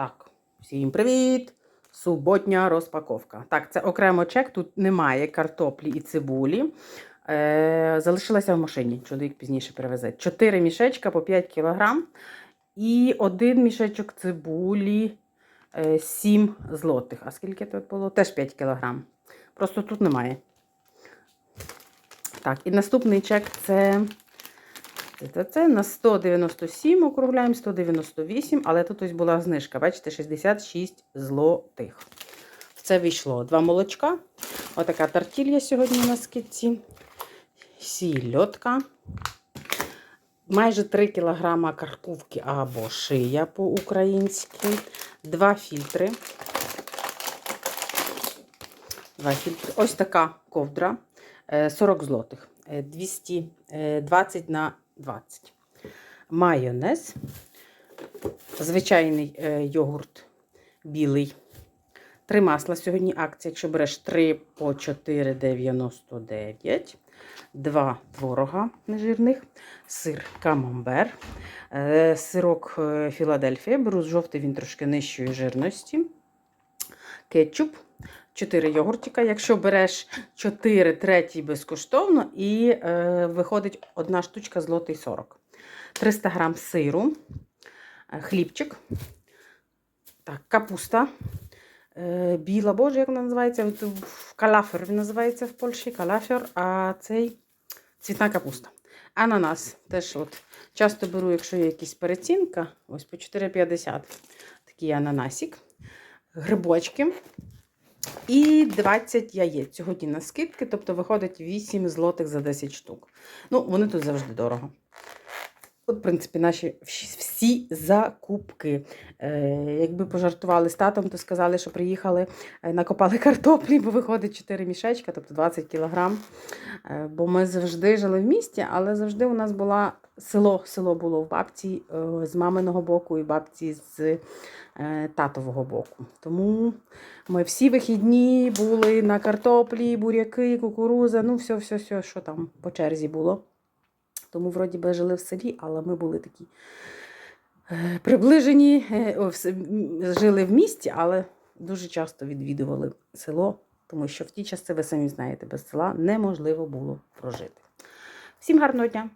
Так, всім привіт! Суботня розпаковка. Так, це окремо чек, тут немає картоплі і цибулі. Е, залишилася в машині. Чоловік пізніше перевезе. Чотири мішечка по 5 кг. І один мішечок цибулі е, 7 злотих. А скільки тут було? Теж 5 кг. Просто тут немає. Так, і наступний чек це. Це, це на 197 округляємо, 198, але тут ось була знижка, бачите, 66 злотих. В це війшло два молочка. Отака тартілья сьогодні на скидці. Сільотка. Майже 3 кг карпувки або шия по-українськи. Два фільтри. Два фільтри. Ось така ковдра. е, 40 злотих. Е, 220 на 20. Майонез. Звичайний е, йогурт білий. Три масла сьогодні акція. Якщо береш 3 по 4,99. Два творога нежирних, сир камамбер, е, сирок е, Філадельфія. Беру жовтий, він трошки нижчої жирності. Кетчуп. 4 йогуртика. Якщо береш 4, третій безкоштовно, і е, виходить одна штучка злотий 40. 300 грам сиру, е, хлібчик, так, капуста. Е, біла, боже, як вона називається? Калафер він називається в Польщі. Калафер, а цей цвітна капуста. Ананас теж от часто беру, якщо є якась перецінка, ось по 4,50 такий ананасик. Грибочки. І 20 яєць сьогодні на скидки, тобто виходить 8 злотих за 10 штук. Ну, вони тут завжди дорого. От, в принципі, наші всі- закупки. Е, якби пожартували з татом, то сказали, що приїхали, е, накопали картоплі, бо виходить 4 мішечка, тобто 20 кілограм. Е, бо ми завжди жили в місті, але завжди у нас була село. Село було в бабці з маминого боку і бабці з татового боку. Тому ми всі вихідні були на картоплі, буряки, кукуруза, ну все, все, все, що там по черзі було. Тому, вроді би, жили в селі, але ми були такі е, приближені, е, жили в місті, але дуже часто відвідували село, тому що в ті часи, ви самі знаєте, без села неможливо було прожити. Всім гарного дня!